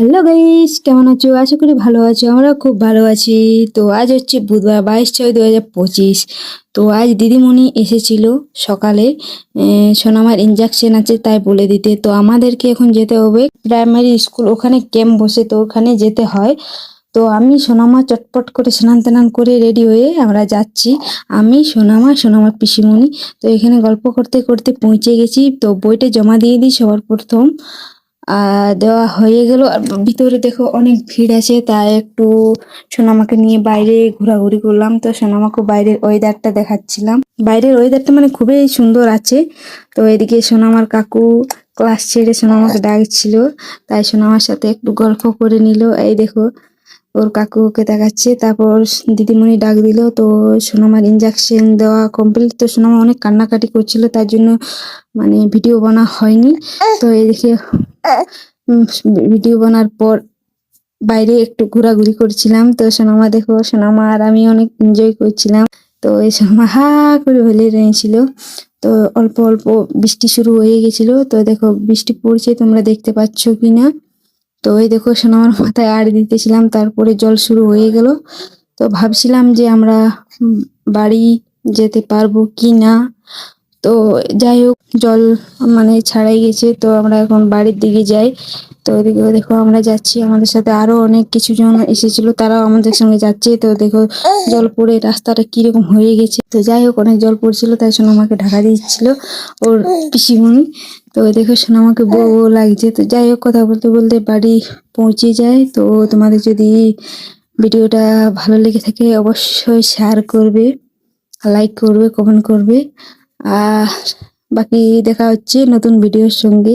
Hello guys, কেমন আছো? আশা করি ভালো আছো আমরা খুব ভালো আছি। তো আজ হচ্ছে বুধবার, বাইশ ছয় দু হাজার পঁচিশ। তো আজ দিদিমণি এসেছিল সকালে। সোনামার ইঞ্জেকশন আছে তাই বলে দিতে। তো আমাদেরকে এখন যেতে হবে প্রাইমারি স্কুল ওখানে ক্যাম্প বসে তো ওখানে যেতে হয়। তো আমি সোনামা চটপট করে স্নান টান করে রেডি হয়ে আমরা যাচ্ছি। আমি, সোনামা, সোনামার পিসিমণি। তো এখানে গল্প করতে করতে পৌঁছে গেছি। তো বইটা জমা দিয়ে দিই সবার প্রথম। দেওয়া হয়ে গেল। আর ভিতরে দেখো অনেক ভিড় আছে, তাই একটু সোনামাকে নিয়ে বাইরে ঘোরাঘুরি করলাম। তো সোনামাকে বাইরের ওয়েদারটা দেখাচ্ছিলাম। বাইরের ওয়েদারটা মানে খুবই সুন্দর আছে। তো এদিকে সোনামার কাকু ক্লাস ছেড়ে সোনামাকে ডাকছিল। তাই সোনামার সাথে একটু গল্প করে নিল। এই দেখো, ওর কাকুকে দেখাচ্ছে। তারপর দিদিমণি ডাক দিল। তো সোনামার ইঞ্জেকশন দেওয়া কমপ্লিট তো সোনামা অনেক কান্নাকাটি করছিল, তার জন্য মানে ভিডিও বানা হয়নি। তো এদিকে ভিডিও বানার পর বাইরে একটু ঘোরাঘুরি করছিলাম। তো সোনামা দেখো, সোনামা আর আমি অনেক এনজয় করছিলাম। তো এই সোনামা হা করে ভেলে রয়েছিল তো অল্প অল্প বৃষ্টি শুরু হয়ে গেছিল। তো দেখো, বৃষ্টি পড়ছে, তোমরা দেখতে পাচ্ছ কিনা? তো এই দেখো, সোনামার মাথায় আড় দিতেছিলাম, তারপরে জল শুরু হয়ে গেল। তো ভাবছিলাম যে আমরা বাড়ি যেতে পারব কি না তো যাই হোক, জল মানে ছাড়াই গেছে, তো আমরা এখন বাড়ির দিকে যাই। তো ওদিকে দেখো আমরা যাচ্ছি, আমাদের সাথে আরও অনেক কিছু জন এসেছিল, তারাও আমাদের সঙ্গে যাচ্ছে। তো দেখো জল পড়ে রাস্তাটা কীরকম হয়ে গেছে। তো যাই হোক, অনেক জল পড়ছিল, তাই শোনো আমাকে ঢাকা দিচ্ছিল, ওর পিসিমণি। তো দেখো শোনো আমাকে বউ বউ লাগছে। তো যাই হোক, কথা বলতে বলতে বাড়ি পৌঁছে যায়। তো তোমাদের যদি ভিডিওটা ভালো লেগে থাকে, অবশ্যই শেয়ার করবে লাইক করবে কমেন্ট করবে। আর বাকি দেখা হচ্ছে নতুন ভিডিওর সঙ্গে।